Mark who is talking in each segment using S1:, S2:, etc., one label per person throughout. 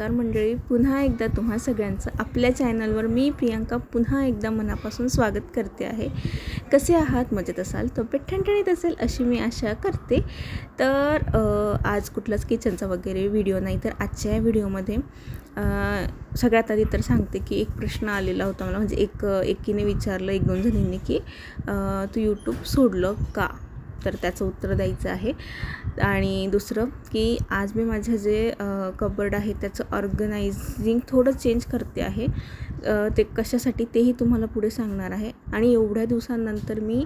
S1: पुन्हा एकदा तुम्हा सगळ्यांचं आपल्या चॅनलवर मी प्रियांका पुन्हा एकदा मनापासून स्वागत करते आहे. कसे आहात? मजेत असाल? तब्येत ठणठणीत असेल अशी मी आशा करते. तर आज कुठलाच किचनचा वगैरे व्हिडिओ नाही तर आजच्या या व्हिडिओमध्ये सगळ्यात आधी तर सांगते की एक प्रश्न आलेला होता मला. म्हणजे एक एकीने विचारलं एक दोन जणींनी की तू यूट्यूब सोडलं का? तर त्याचं उत्तर द्यायचं आहे. आणि दुसरं की आज मी माझं जे कबर्ड आहे त्याचं ऑर्गनायझिंग थोडं चेंज करते आहे. ते कशासाठी तेही तुम्हाला पुढे सांगणार आहे. आणि एवढ्या दिवसांनंतर मी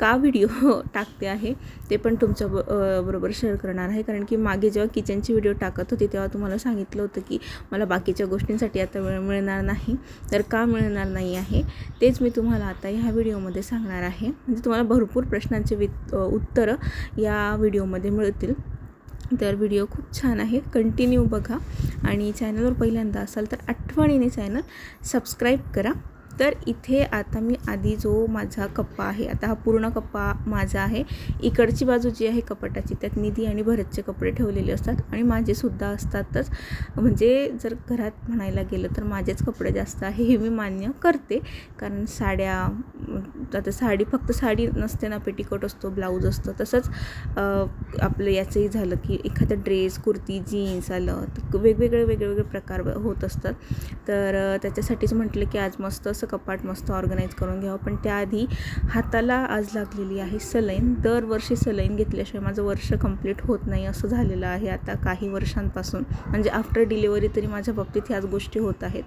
S1: का व्हिडिओ टाकते आहे ते पण तुमच्या ब बरोबर शेअर करणार आहे. कारण की मागे जेव्हा किचनची व्हिडिओ टाकत होती तेव्हा तुम्हाला सांगितलं होतं की मला बाकीच्या गोष्टींसाठी आता वेळ मिळणार नाही. तर का मिळणार नाही आहे? तेच मी तुम्हाला आता ह्या व्हिडिओमध्ये सांगणार आहे. म्हणजे तुम्हाला भरपूर प्रश्नांचे वि उत्तरं या व्हिडिओमध्ये मिळतील. तर व्हिडिओ खूप छान आहे. कंटिन्यू बघा. आणि चॅनलवर पहिल्यांदा असाल तर आठवणीने चॅनल सबस्क्राईब करा. तर इथे आता मी आधी जो माझा कप्पा आहे आता हा पूर्ण कप्पा माझा आहे. इकडची बाजू जी आहे कपाटाची त्यात निधी आणि भरतचे कपडे ठेवलेले असतात आणि माझेसुद्धा असतातच. म्हणजे जर घरात म्हणायला गेलं तर माझेच कपडे जास्त आहे हे मी मान्य करते. कारण साड्या आता साडी फक्त साडी नसते ना पेटीकोट असतो ब्लाऊज असतो. तसंच आपलं याचंही झालं की एखादं ड्रेस कुर्ती जीन्स आलं तर वेगवेगळे वेगवेगळे प्रकार होत असतात. तर त्याच्यासाठीच म्हटलं की आज मस्त असं कपाट मस्त ऑर्गनाईज करून घ्यावं. पण त्याआधी हाताला आज लागलेली आहे सलाईन. दरवर्षी सलाईन घेतल्याशिवाय माझं वर्ष कंप्लीट होत नाही असं झालेलं आहे आता काही वर्षांपासून. म्हणजे आफ्टर डिलिव्हरी तरी माझ्या बाबतीत ह्याच गोष्टी होत आहेत.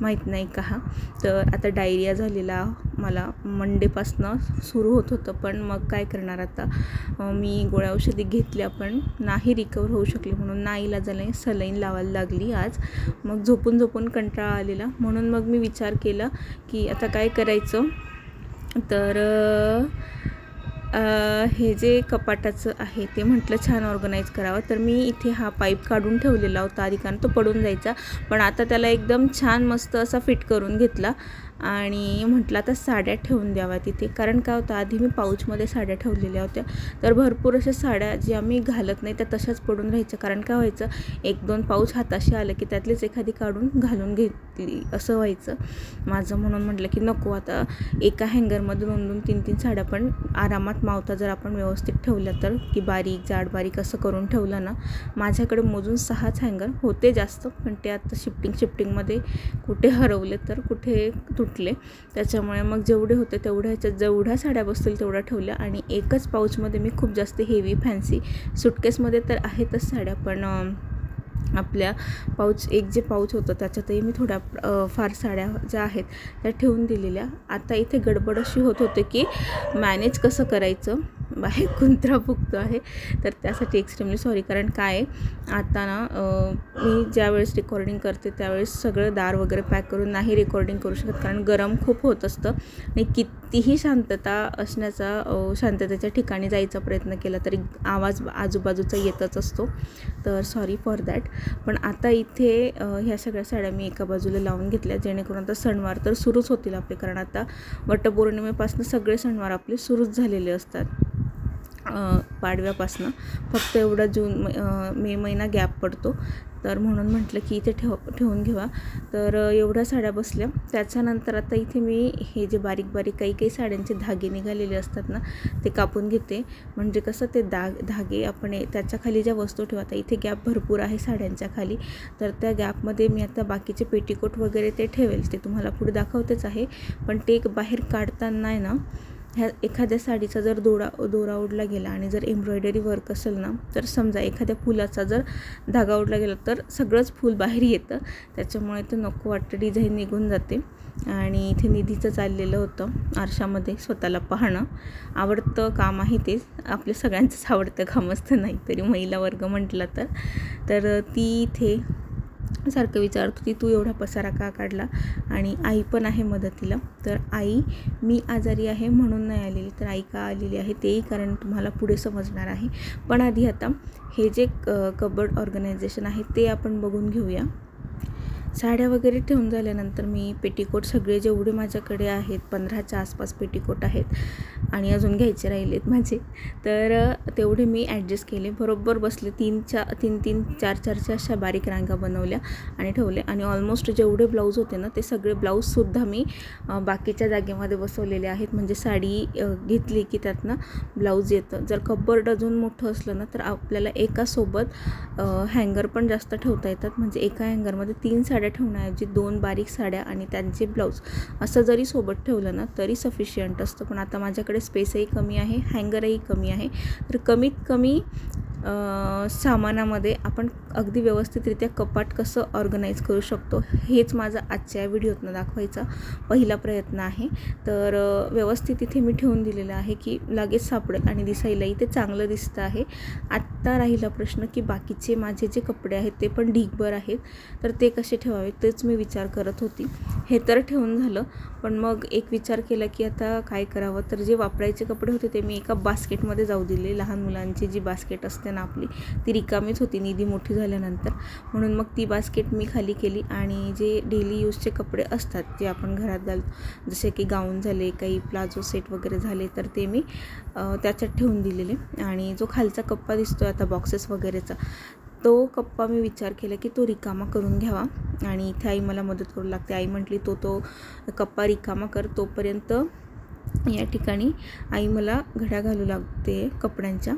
S1: माहीत नाही का? तर आता डायरिया झालेला. मला मंडेपासनं सुरू होत होतं पण मग काय करणार आता? मी गोळ्या औषधी घेतल्या पण नाही रिकवर होऊ शकले म्हणून नाईला झालं सलाईन लावायला लागली आज. मग झोपून झोपून कंटाळा आलेला. म्हणून मग मी विचार केला की आता काय करायचं? तर हे जे कपाटाचं आहे ते म्हटलं छान ऑर्गनाईज करावं. तर मी इथे हा पाईप काढून ठेवलेला होता. आधी कारण तो पडून जायचा. पण आता त्याला एकदम छान मस्त असा फिट करून घेतला. आणि म्हटलं आता साड्या ठेवून द्याव्या तिथे. कारण काय होतं आधी मी पाऊचमध्ये साड्या ठेवलेल्या होत्या. तर भरपूर अशा साड्या ज्या मी घालत नाही त्या तशाच पडून राहायच्या. कारण काय व्हायचं एक दोन पाऊच हाताशी आलं की त्यातलीच एखादी काढून घालून घेतली असं व्हायचं. माझं म्हणून म्हटलं की नको आता एका हँगरमध्ये दोन दोन तीन तीन साड्या पण आरामात मावता जर आपण व्यवस्थित ठेवल्या तर की बारीक जाड बारीक असं करून ठेवलं ना माझ्याकडे मोजून सहाच हँगर होते जास्त. पण ते आता शिफ्टिंग शिफ्टिंगमध्ये कुठे हरवले तर कुठे तुटले त्याच्यामुळे मग जेवढे होते तेवढ्या ह्याच्यात जेवढ्या साड्या बसतील तेवढ्या ठेवल्या आणि एकच पाऊचमध्ये मी खूप जास्त हेवी फॅन्सी सुटकेसमध्ये तर आहेतच साड्या पण आपल्या पाऊच एक जे पाऊच होतं त्याच्यातही मी थोड्या फार साड्या ज्या आहेत त्या ठेवून दिलेल्या. आता इथे गडबड अशी होत होते की मॅनेज कसं करायचं? बाहेर कुंत्रा फुगतो आहे. तर त्यासाठी एक्स्ट्रीमली सॉरी कारण काय आहे, आता ना मी ज्यावेळेस रेकॉर्डिंग करते त्यावेळेस सगळं दार वगैरे पॅक करून नाही रेकॉर्डिंग करू शकत. कारण गरम खूप होत असतं. आणि कितीही शांतता असण्याचा शांततेच्या ठिकाणी जायचा प्रयत्न केला तरी आवाज आजूबाजूचा येतच असतो. तर सॉरी फॉर दॅट पण आता इथे ह्या सगळ्या साड्या मी एका बाजूला लावून घेतल्या. जेणेकरून आता सणवार तर सुरूच होतील आपले. कारण आता वटपौर्णिमेपासून सगळे सणवार आपले सुरूच झालेले असतात. पाडव्यापासनं. फक्त एवढा जून मे महिना गॅप पडतो. तर म्हणून म्हटलं की इथे ठेव ठेवून घेवा. तर एवढ्या साड्या बसल्या. त्याच्यानंतर आता इथे मी हे जे बारीक बारीक काही काही साड्यांचे धागे निघालेले असतात ना ते कापून घेते. म्हणजे कसं ते दाग धागे आपण त्याच्याखाली ज्या वस्तू ठेवा आता इथे गॅप भरपूर आहे साड्यांच्या खाली. तर त्या गॅपमध्ये मी आता बाकीचे पेटीकोट वगैरे ते ठेवेल. ते तुम्हाला पुढे दाखवतेच आहे. पण ते एक बाहेर काढताना आहे ना ह्या एखाद्या साडीचा जर दोरा दोरा ओढला गेला आणि जर एम्ब्रॉयडरी वर्क असेल ना तर समजा एखाद्या फुलाचा जर धागा ओढला गेला तर सगळंच फूल बाहेर येतं. त्याच्यामुळे ते नको वाटतं डिझाईन निघून जाते. आणि इथे निधीचं चाललेलं होतं आरशामध्ये स्वतःला पाहणं. आवडतं काम आहे तेच आपल्या सगळ्यांचंच आवडतं काम असतं नाही तरी महिला वर्ग म्हटलं तर. तर ती इथे सारखं विचारत होती तू एवढा पसारा का काढला? आणि आई पण आहे मदतीला. तर आई मी आजारी आहे म्हणून नाही आलेली तर आई का आलेली आहे तेही कारण तुम्हाला पुढे समजणार आहे. पण आधी आता हे जे कबर्ड ऑर्गनायझेशन आहे ते आपण बघून घेऊया. साड्या वगैरे ठेवून झाल्यानंतर मी पेटीकोट सगळे जेवढे माझ्याकडे आहेत पंधराच्या आसपास पेटीकोट आहेत आणि अजून घ्यायचे राहिलेत माझे तर तेवढे मी ॲडजस्ट केले. बरोबर बसले तीन चा तीन तीन चार चारच्या अशा बारीक रांगा बनवल्या आणि ठेवले आणि ऑलमोस्ट जेवढे ब्लाऊज होते ना ते सगळे ब्लाऊजसुद्धा मी बाकीच्या जागेमध्ये बसवलेले आहेत. म्हणजे साडी घेतली की त्यातनं ब्लाऊज येतं. जर कब्बर्ड अजून मोठं असलं ना तर आपल्याला एकासोबत हँगर पण जास्त ठेवता येतात. म्हणजे एका हँगरमध्ये तीन साड्या ठेवण्याऐवजी दोन बारीक साड्या आणि त्यांचे ब्लाऊज असं जरी सोबत ठेवलं ना तरी सफिशियंट असतं. पण आता माझ्याकडे स्पेसही कमी आहे हँगरही कमी आहे. तर कमीत कमी सामानामध्ये आपण अगदी व्यवस्थितरित्या कपाट कसं ऑर्गनाईज करू शकतो हेच माझं आजच्या या व्हिडिओतनं दाखवायचा पहिला प्रयत्न आहे. तर व्यवस्थित इथे मी ठेवून दिलेलं आहे की लगेच सापडेल आणि दिसायलाही ते चांगलं दिसतं आहे. आत्ता राहिला प्रश्न की बाकीचे माझे जे कपडे आहेत ते पण ढीगभर आहेत तर ते कसे ठेवावे तेच मी विचार करत होती. हे तर ठेवून झालं पण मग एक विचार केला की आता काय करावं? तर जे वापरायचे कपडे होते ते मी एका बास्केटमध्ये जाऊ दिले. लहान मुलांची जी बास्केट असते ना आपली. ती रिकामीच होती निधी मोठी झाल्यानंतर. म्हणून मग ती बास्केट मी खाली केली आणि जे डेली यूजचे कपडे असतात जे आपण घरात घालतो जसे की गाऊन झाले काही प्लाझो सेट वगैरे झाले तर ते मी त्याच्यात ठेवून दिलेले. आणि जो खालचा कप्पा दिसतो आता बॉक्सेस वगैरेचा तो कप्पा मी विचार केला की तो रिकामा करून घ्यावा. आणि इथे आई मला मदत करू लागते. आई म्हटली तो तो कप्पा रिकामा कर तोपर्यंत या ठिकाणी आई मला घड्या घालू लागते कपड्यांच्या.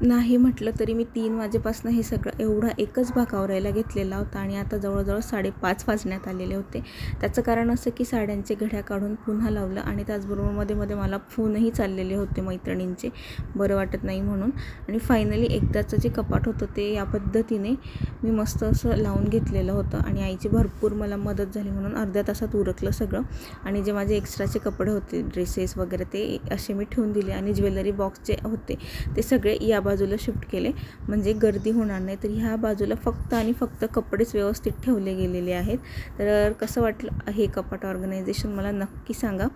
S1: नाही म्हटलं तरी मी तीन वाजेपासून हे सगळं एवढा एकच भाग आवरायला घेतलेला होता आणि आता जवळजवळ साडेपाच वाजण्यात आलेले होते. त्याचं कारण असं की साड्यांचे घड्या काढून पुन्हा लावलं आणि त्याचबरोबरमध्ये मध्ये मला फोनही चाललेले होते मैत्रिणींचे बरं वाटत नाही म्हणून. आणि फायनली एकदाचं जे कपाट होतं ते या पद्धतीने मी मस्त असं लावून घेतलेलं होतं आणि आईची भरपूर मला मदत झाली म्हणून अर्ध्या तासात उरकलं सगळं. आणि जे माझे एक्स्ट्राचे कपडे होते ड्रेसेस वगैरे ते असे मी ठेवून दिले आणि ज्वेलरी बॉक्स जे होते ते सगळे या बाजूला शिफ्ट केले म्हणजे गर्दी होणार नाही. तर ह्या बाजूला फक्त आणि फक्त कपडेच व्यवस्थित ठेवले गेलेले आहेत. तर कसं वाटलं? हे कपाट ऑर्गनायझेशन मला नक्की सांगा.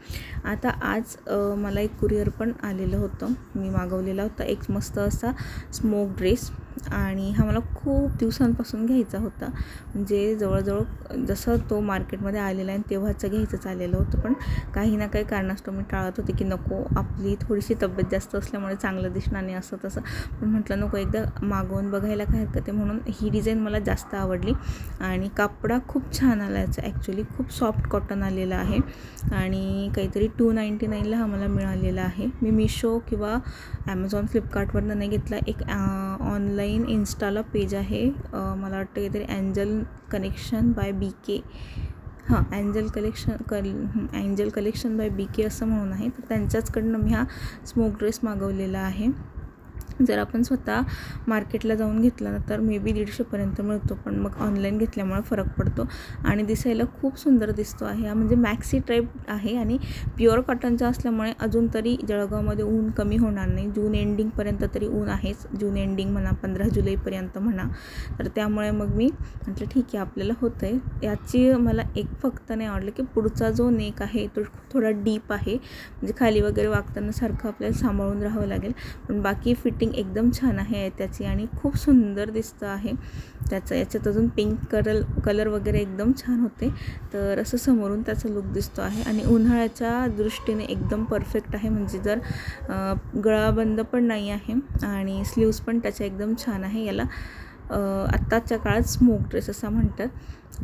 S1: आता आज मला एक कुरिअर पण आलेलं होतं. मी मागवलेला होता. एक मस्त असा स्मोक ड्रेस. आणि हा मला खूप दिवसांपासून घ्यायचा होता. म्हणजे जवळजवळ जसं तो मार्केटमध्ये आलेला आहे तेव्हाचं घ्यायचंच आलेलं होतं. पण काही ना काही कारणास्तव मी टाळत होते की नको आपली थोडीशी तब्येत जास्त असल्यामुळे चांगलं दिसणार नाही असं तसं. पण म्हटलं नको एकदा मागवून बघायला काय हरकत आहे म्हणून ही डिझाईन मला जास्त आवडली. आणि कापडा खूप छान आला याचा ॲक्च्युली खूप सॉफ्ट कॉटन आलेलं आहे. आणि काहीतरी टू नाईंटी नाईनला हा मला मिळालेला आहे. मी मिशो किंवा ॲमेझॉन फ्लिपकार्टवरनं नाही घेतला. एक ऑनलाईन इन्स्टाला पेज आहे. मला वाटतं काहीतरी angel connection by B K हां अँजल कलेक्शन कल angel collection by B K असं म्हणून आहे. तर त्यांच्याचकडनं मी हा स्मोक ड्रेस मागवलेला आहे. जर आपण स्वतः मार्केटला जाऊन घेतला ना तर मे बी दीडशेपर्यंत मिळतो. पण मग ऑनलाईन घेतल्यामुळे फरक पडतो आणि दिसायला खूप सुंदर दिसतो आहे. हा म्हणजे मॅक्सी टाईप आहे आणि प्युअर कॉटनचा असल्यामुळे अजून तरी जळगावमध्ये ऊन कमी होणार नाही. जून एंडिंगपर्यंत तरी ऊन आहेच. जून एंडिंग म्हणा पंधरा जुलैपर्यंत म्हणा. तर त्यामुळे मग मी म्हटलं ठीक आहे आपल्याला होतं आहे याची मला एक फक्त नाही आवडलं की पुढचा जो नेक आहे तो थोडा डीप आहे. म्हणजे खाली वगैरे वागताना सारखं आपल्याला सांभाळून राहावं लागेल. पण बाकी फिटिंग एकदम छान आहे त्याची आणि खूप सुंदर दिसतं आहे. त्याचं याच्यात अजून पिंक कलर कलर वगैरे एकदम छान होते. तर असं समोरून त्याचा लुक दिसतो आहे आणि उन्हाळ्याच्या दृष्टीने एकदम परफेक्ट आहे. म्हणजे जर गळाबंद पण नाही आहे आणि स्लीव्स पण त्याच्या एकदम छान आहे. याला आत्ताच्या काळात स्मोक ड्रेस असा म्हणतात.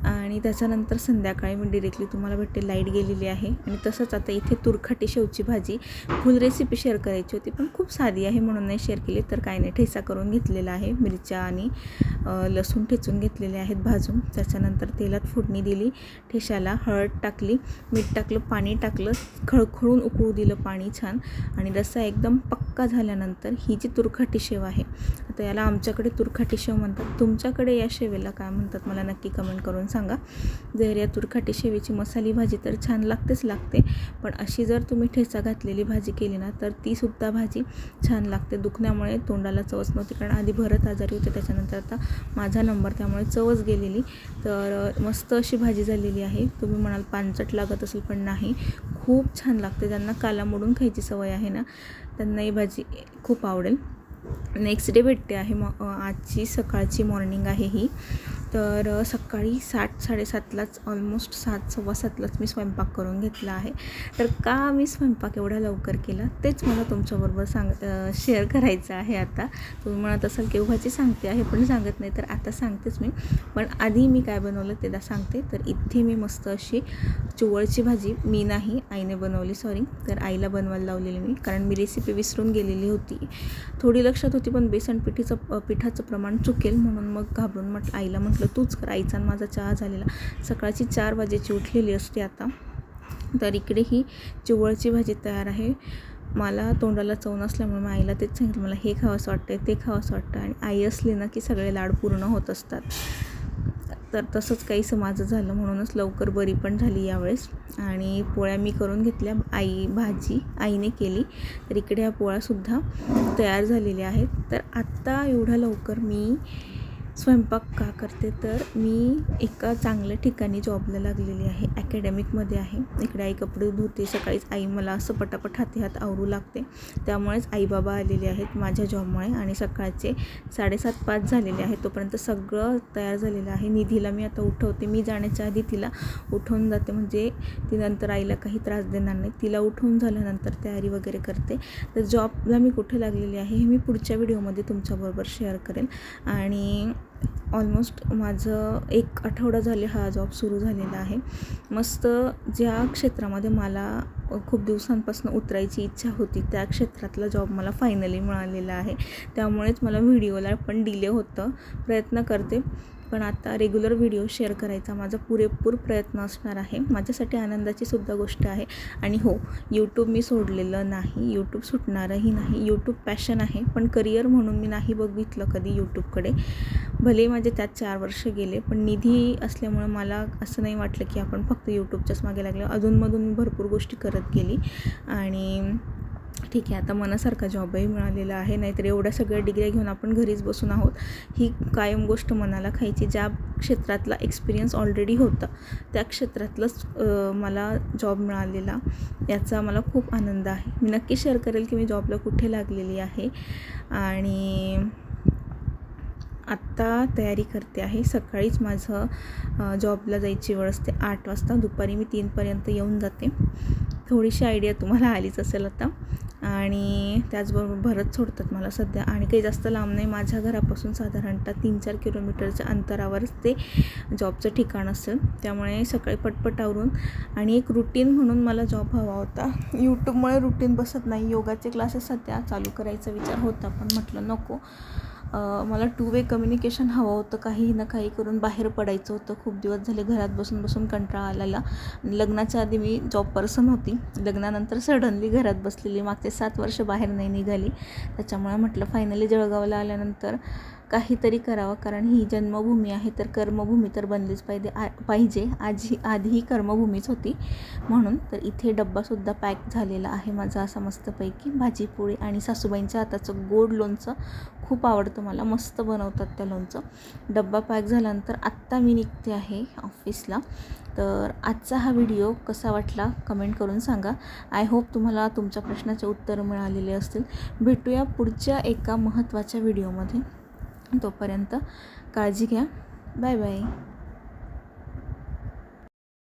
S1: आणि त्याच्यानंतर संध्याकाळी मी डिरेक्टली तुम्हाला भेटते लाइट गेलेली आहे. आणि तसंच आता इथे तुरखाटी शेवची भाजी. फुल रेसिपी शेअर करायची होती पण खूप साधी आहे म्हणून नाही शेअर केली. तर काय नाही ठेचा करून घेतलेला आहे. मिरच्या आणि लसूण ठेचून घेतलेले आहेत भाजून. त्याच्यानंतर तेलात फोडणी दिली. ठेशाला हळद टाकली. मीठ टाकलं पाणी टाकलं. खळखळून उकळू दिलं पाणी छान. आणि रस्सा एकदम पक्का झाल्यानंतर ही जी तुरखाटी शेव आहे आता याला आमच्याकडे तुरखाटी शेव म्हणतात. तुमच्याकडे या शेवेला काय म्हणतात? मला नक्की कमेंट करून सांगा. जर या तुरखाटी शेवेची मसाली भाजी तर छान लागतेच लागते. पण अशी जर तुम्ही ठेचा घातलेली भाजी केली ना तर तीसुद्धा भाजी छान लागते. दुखण्यामुळे तोंडाला चवच नव्हती. कारण आधी भरत आजारी होते त्याच्यानंतर आता माझा नंबर त्यामुळे चवच गेलेली. तर मस्त अशी भाजी झालेली आहे. तुम्ही म्हणाल पानचट लागत असेल पण नाही. खूप छान लागते. ज्यांना काला मोडून खायची सवय आहे ना त्यांना ही भाजी खूप आवडेल. नेक्स्ट डे भेटते आहे मग आजची सकाळची मॉर्निंग आहे ही. तर सकाळी सात साडेसातलाच ऑलमोस्ट सात सव्वा सातलाच मी स्वयंपाक करून घेतला आहे. तर का मी स्वयंपाक एवढा लवकर केला? तेच मला तुमच्याबरोबर सांग शेअर करायचं आहे आता. तुम्ही म्हणत असाल की उभाची सांगते आहे पण सांगत नाही तर आता सांगतेच मी. पण आधी मी काय बनवलं तेदा सांगते. तर इथे मी मस्त अशी चुवळची भाजी मी नाही आईने बनवली सॉरी तर आईला बनवायला लावलेली मी कारण मी रेसिपी विसरून गेलेली होती. थोडी लक्षात होती पण बेसन पिठीचं पिठाचं प्रमाण चुकेल म्हणून मग घाबरून म्हटलं आईला म्हटलं तूच कर आईचा आणि माझा चहा झालेला. सकाळची चार वाजेची उठलेली असते आता. तर इकडे ही चिवळची भाजी तयार आहे. मला तोंडाला चव नसल्यामुळे मी आईला तेच सांगितलं मला हे खावंसं वाटतं ते खावंसं वाटतं. आणि आई असली ना की सगळे लाड पूर्ण होत असतात. तर तसंच काहीसं माझं झालं म्हणूनच लवकर बरी पण झाली यावेळेस. आणि पोळ्या मी करून घेतल्या आई भाजी आईने केली. तर इकडे ह्या पोळ्यासुद्धा तयार झालेल्या आहेत. तर आत्ता एवढ्या लवकर मी स्वयंपाक का करते? तर मी एका चांगल्या ठिकाणी जॉबला लागलेली आहे. ॲकॅडमिकमध्ये आहे. इकडे आई कपडे धुते. सकाळीच आई मला असं पटापट हाती हात आवरू लागते. त्यामुळेच आई बाबा आलेले आहेत माझ्या जॉबमुळे आणि सकाळचे साडेसात पाच झालेले आहेत. तोपर्यंत सगळं तयार झालेलं आहे. निधीला मी आता उठवते. मी जाण्याच्या आधी तिला उठवून जाते. म्हणजे ती नंतर आईला काही त्रास देणार नाही. तिला उठवून झाल्यानंतर तयारी वगैरे करते. तर जॉबला मी कुठे लागलेली आहे हे मी पुढच्या व्हिडिओमध्ये तुमच्याबरोबर शेअर करेल आणि ऑलमोस्ट माझं एक आठवडा झाले हा जॉब सुरू झालेला आहे. मस्त ज्या क्षेत्रामध्ये मला खूप दिवसांपासून उतरायची इच्छा होती त्या क्षेत्रातला जॉब मला फायनली मिळालेला आहे. त्यामुळेच मला व्हिडिओला पण डिले होतं. प्रयत्न करते. पण आता रेग्युलर व्हिडिओ शेअर करायचा माझा पुरेपूर प्रयत्न असणार आहे. माझ्यासाठी आनंदाची सुद्धा गोष्ट आहे. आणि हो यूट्यूब मी सोडलेलं नाही. यूट्यूब सुटणारही नाही. यूट्यूब पॅशन आहे. पण करिअर म्हणून मी नाही बघितलं कधी यूट्यूबकडे भले माझे त्यात चार वर्ष गेले पण निधी असल्यामुळं मला असं नाही वाटलं की आपण फक्त यूट्यूबच्याच मागे लागलो. अधूनमधून मी भरपूर गोष्टी करत गेली. आणि ठीक आहे आता मनासारखा जॉबही मिळालेला आहे नाहीतर एवढ्या सगळ्या डिग्र्या घेऊन आपण घरीच बसून आहोत. ही कायम गोष्ट मनाला खायची ज्या क्षेत्रातला एक्सपिरियन्स ऑलरेडी होता त्या क्षेत्रातलंच मला जॉब मिळालेला याचा मला खूप आनंद आहे. मी नक्की शेअर करेल की मी जॉबला कुठे लागलेली आहे. आणि आत्ता तयारी करते आहे सकाळीच माझं जॉबला जायची वेळ असते आठ वाजता. दुपारी मी तीनपर्यंत येऊन जाते. थोडीशी आयडिया तुम्हाला आलीच असेल आता. आणि त्याचबरोबर भरत सोडतात मला सध्या. आणि काही जास्त लांब नाही माझ्या घरापासून साधारणतः तीन चार किलोमीटरच्या अंतरावरच ते जॉबचं ठिकाण असेल. त्यामुळे सकाळी पटपट आवरून आणि एक रुटीन म्हणून मला जॉब हवा होता. यूट्यूबमुळे रुटीन बसत नाही. योगाचे क्लासेस सध्या चालू करायचा विचार होता पण म्हटलं नको. मला टू वे कम्युनिकेशन हवं होतं. काही ना काही करून बाहेर पडायचं होतं. खूप दिवस झाले घरात बसून बसून कंटाळा आलेला. लग्नाच्या आधी मी जॉब पर्सन होती. लग्नानंतर सडनली घरात बसलेली. मागचे सात वर्ष बाहेर नाही निघाली. त्याच्यामुळे म्हटलं फायनली जळगावला आल्यानंतर काहीतरी करावं कारण ही जन्मभूमी आहे तर कर्मभूमी तर बनलीच पाहिजे आ पाहिजे. आजी आधी कर्मभूमीच होती. म्हणून तर इथे डब्बासुद्धा पॅक झालेला आहे माझा असा मस्तपैकी. भाजी पोळी आणि सासूबाईंच्या हाताचं गोड लोणचं खूप आवडतं मला. मस्त बनवतात त्या लोणचं. डब्बा पॅक झाल्यानंतर आत्ता मी निघते आहे ऑफिसला. तर आजचा हा व्हिडिओ कसा वाटला कमेंट करून सांगा. आय होप तुम्हाला तुमच्या प्रश्नाचे उत्तर मिळालेले असतील. भेटूया पुढच्या एका महत्त्वाच्या व्हिडिओमध्ये. तोपर्यंत काळजी घ्या. Bye bye.